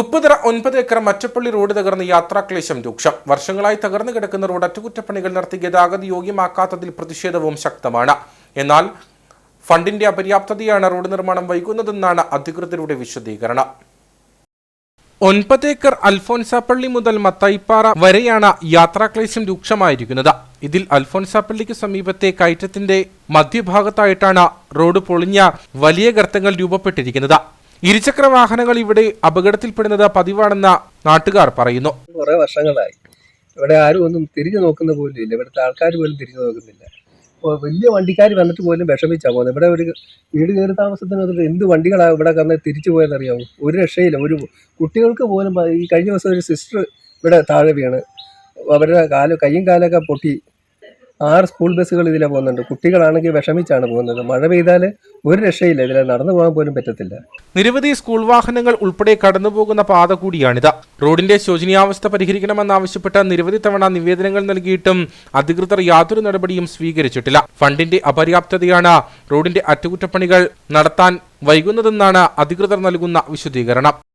ഉപ്പുതറ ഒൻപത് acre Mattappally road തകർന്ന് യാത്രാക്ലേശം രൂക്ഷം. വർഷങ്ങളായി തകർന്നു കിടക്കുന്ന റോഡ് അറ്റകുറ്റപ്പണികൾ നടത്തി ഗതാഗത യോഗ്യമാക്കാത്തതിൽ പ്രതിഷേധവും ശക്തമാണ്. എന്നാൽ ഫണ്ടിന്റെ അപര്യാപ്തതയാണ് റോഡ് നിർമ്മാണം വൈകുന്നതെന്നാണ് അധികൃതരുടെ വിശദീകരണം. ഒൻപത് ഏക്കർ അൽഫോൻസാപ്പള്ളി മുതൽ മത്തായിപ്പാറ വരെയാണ് യാത്രാക്ലേശം രൂക്ഷമായിരിക്കുന്നത്. ഇതിൽ അൽഫോൻസാപ്പള്ളിക്ക് സമീപത്തെ കയറ്റത്തിന്റെ മധ്യഭാഗത്തായിട്ടാണ് റോഡ് പൊളിഞ്ഞ വലിയ ഗർത്തങ്ങൾ രൂപപ്പെട്ടിരിക്കുന്നത്. ഇരുചക്ര വാഹനങ്ങൾ ഇവിടെ അപകടത്തിൽപ്പെടുന്നത് പതിവാണെന്ന നാട്ടുകാർ പറയുന്നു. കുറെ വർഷങ്ങളായി. ഇവിടെ ആരും ഒന്നും തിരിഞ്ഞു നോക്കുന്ന പോലും ഇല്ല. ഇവിടുത്തെ ആൾക്കാർ പോലും തിരിഞ്ഞു നോക്കുന്നില്ല. വലിയ വണ്ടിക്കാർ വന്നിട്ട് പോലും വിഷമിച്ചാൽ പോകുന്നത് ഇവിടെ ഒരു വീട് കയറി താമസത്തിന് വന്നിട്ട് എന്ത് വണ്ടികളാണ് ഇവിടെ കന്ന് തിരിച്ചു പോയെന്നറിയാമോ ഒരു രക്ഷയില്ല. ഒരു കുട്ടികൾക്ക് പോലും ഈ കഴിഞ്ഞ ദിവസം ഒരു സിസ്റ്റർ ഇവിടെ താഴെ വീണ്. അവരുടെ കാൽ കയ്യും കാലൊക്കെ പൊട്ടി. ആറ് സ്കൂൾ ബസ്സുകൾ ഇതിലെ പോകുന്നുണ്ട്. കുട്ടികളാണെങ്കിൽ വിഷമിച്ചാണ് പോകുന്നത്. മഴ പെയ്താൽ ഒരു രക്ഷയില്ല. ഇതിലെ നടന്നു പോകാൻ പോലും പറ്റത്തില്ല. നിരവധി സ്കൂൾ വാഹനങ്ങൾ ഉൾപ്പെടെ കടന്നുപോകുന്ന പാത കൂടിയാണിത്. റോഡിന്റെ ശോചനീയാവസ്ഥ പരിഹരിക്കണമെന്നാവശ്യപ്പെട്ട നിരവധി തവണ നിവേദനങ്ങൾ നൽകിയിട്ടും അധികൃതർ യാതൊരു നടപടിയും സ്വീകരിച്ചിട്ടില്ല. ഫണ്ടിന്റെ അപര്യാപ്തതയാണ് റോഡിന്റെ അറ്റകുറ്റപ്പണികൾ നടത്താൻ വൈകുന്നതെന്നാണ് അധികൃതർ നൽകുന്ന വിശദീകരണം.